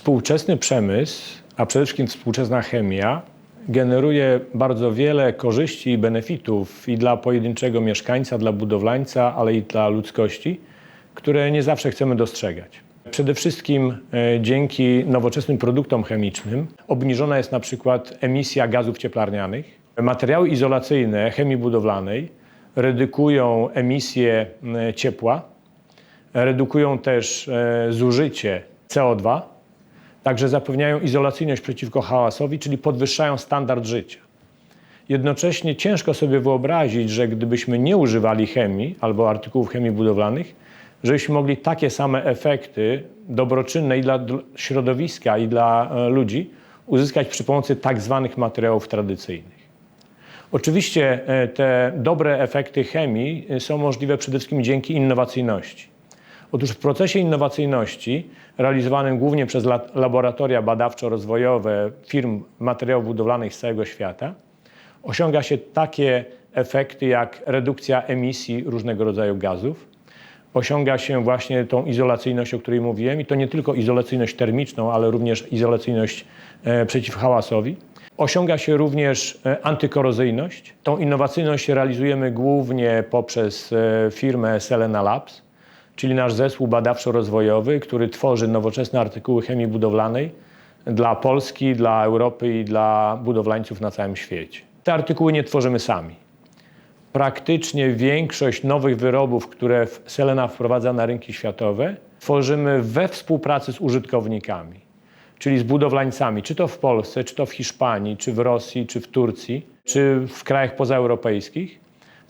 Współczesny przemysł, a przede wszystkim współczesna chemia, generuje bardzo wiele korzyści i benefitów i dla pojedynczego mieszkańca, dla budowlańca, ale i dla ludzkości, które nie zawsze chcemy dostrzegać. Przede wszystkim e, dzięki nowoczesnym produktom chemicznym obniżona jest na przykład emisja gazów cieplarnianych. Materiały izolacyjne chemii budowlanej redukują emisję ciepła, redukują też e, zużycie CO2, także zapewniają izolacyjność przeciwko hałasowi, czyli podwyższają standard życia. Jednocześnie ciężko sobie wyobrazić, że gdybyśmy nie używali chemii albo artykułów chemii budowlanych, żebyśmy mogli takie same efekty dobroczynne i dla dl- środowiska, i dla e, ludzi uzyskać przy pomocy tak zwanych materiałów tradycyjnych. Oczywiście e, te dobre efekty chemii e, są możliwe przede wszystkim dzięki innowacyjności. Otóż w procesie innowacyjności, realizowanym głównie przez la- laboratoria badawczo-rozwojowe firm materiałów budowlanych z całego świata, osiąga się takie efekty jak redukcja emisji różnego rodzaju gazów, osiąga się właśnie tą izolacyjność, o której mówiłem, i to nie tylko izolacyjność termiczną, ale również izolacyjność e, przeciw hałasowi. Osiąga się również e, antykorozyjność. Tą innowacyjność realizujemy głównie poprzez e, firmę Selena Labs, czyli nasz zespół badawczo-rozwojowy, który tworzy nowoczesne artykuły chemii budowlanej dla Polski, dla Europy i dla budowlańców na całym świecie. Te artykuły nie tworzymy sami praktycznie większość nowych wyrobów, które Selena wprowadza na rynki światowe, tworzymy we współpracy z użytkownikami, czyli z budowlańcami, czy to w Polsce, czy to w Hiszpanii, czy w Rosji, czy w Turcji, czy w krajach pozaeuropejskich.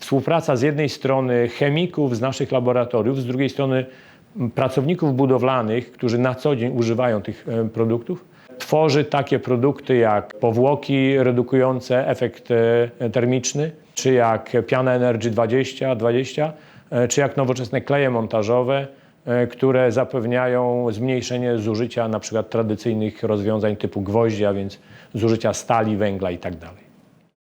Współpraca z jednej strony chemików z naszych laboratoriów, z drugiej strony pracowników budowlanych, którzy na co dzień używają tych e, produktów, tworzy takie produkty jak powłoki redukujące efekt e, termiczny, czy jak piana Energy 20, 20 e, czy jak nowoczesne kleje montażowe, które zapewniają zmniejszenie zużycia na przykład tradycyjnych rozwiązań typu gwoździa, więc zużycia stali, węgla itd.